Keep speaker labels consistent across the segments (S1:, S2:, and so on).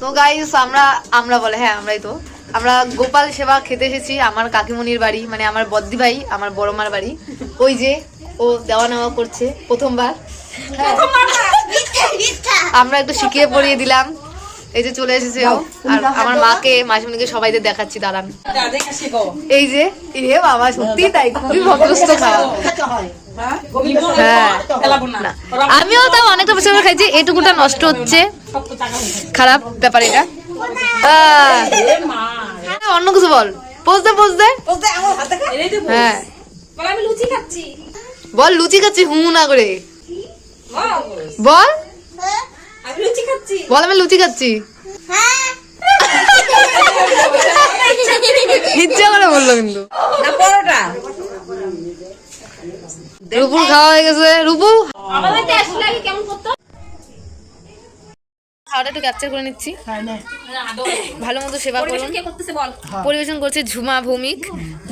S1: তো গাইস আমরা আমরা বলে হ্যাঁ আমরাই তো। আমরা গোপাল সেবা খেতে এসেছি আমার কাকিমণির বাড়ি মানে আমার বদ্দি ভাই আমার বড়মার বাড়ি। ওই যে ও দেওয়া নেওয়া করছে প্রথমবার। হ্যাঁ। আমরা একটু শিখিয়ে পড়িয়ে দিলাম। এই যে চলে এসেছে ও। আর আমার মাকে মাসিমণিকে সবাইদের দেখাচ্ছি দাঁড়ান। এই যে এ বাবা সত্যি তাই খুবই ভদ্রস্থ খাওয়া হ্যাঁ। আমিও তাও অনেকটা বছর খাইছি এটুকুটা নষ্ট হচ্ছে। খারাপ ব্যাপার এটা। আহ, হ্যাঁ, অন্য কিছু বল। পোজ দে পোজ দে। হ্যাঁ।
S2: আমি লুচি খাচ্ছি।
S1: বল লুচি খাচ্ছি হু না করে। বল।
S2: আমি লুচি খাচ্ছি।
S1: বল আমি লুচি খাচ্ছি। ইচ্ছা করে বলল কিন্তু।
S2: না
S1: রুপুর খাওয়া হয়ে গেছে। রুপু। খাওয়াটা একটু ক্যাপচার করে নিচ্ছি। ভালো মতো সেবা করুন।
S2: কে করতেছে বল।
S1: পরিবেশন করছে ঝুমা ভৌমিক।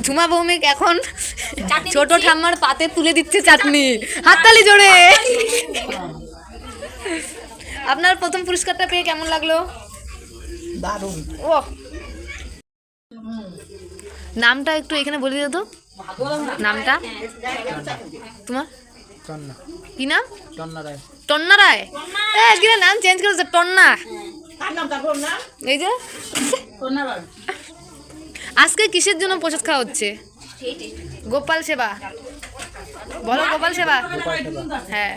S1: ঝুমা ভৌমিক এখন ছোট ঠাম্মার পাতে তুলে দিচ্ছে চাটনি। হাততালি জোরে। আপনার প্রথম পুরস্কারটা পেয়ে কেমন লাগল?
S3: দারুণ।
S1: ও নামটা একটু এখানে বলে দিও তো। নামটা। তোমার?
S3: টন্না
S1: কি নাম?
S3: টন্না রায়।
S1: টন্না রায়? এ, আজকে নাম চেঞ্জ করেছে টন্না এই যে? আজকে কিসের জন্য প্রসাদ খাওয়া হচ্ছে? গোপাল সেবা। বলো গোপাল সেবা। হ্যাঁ।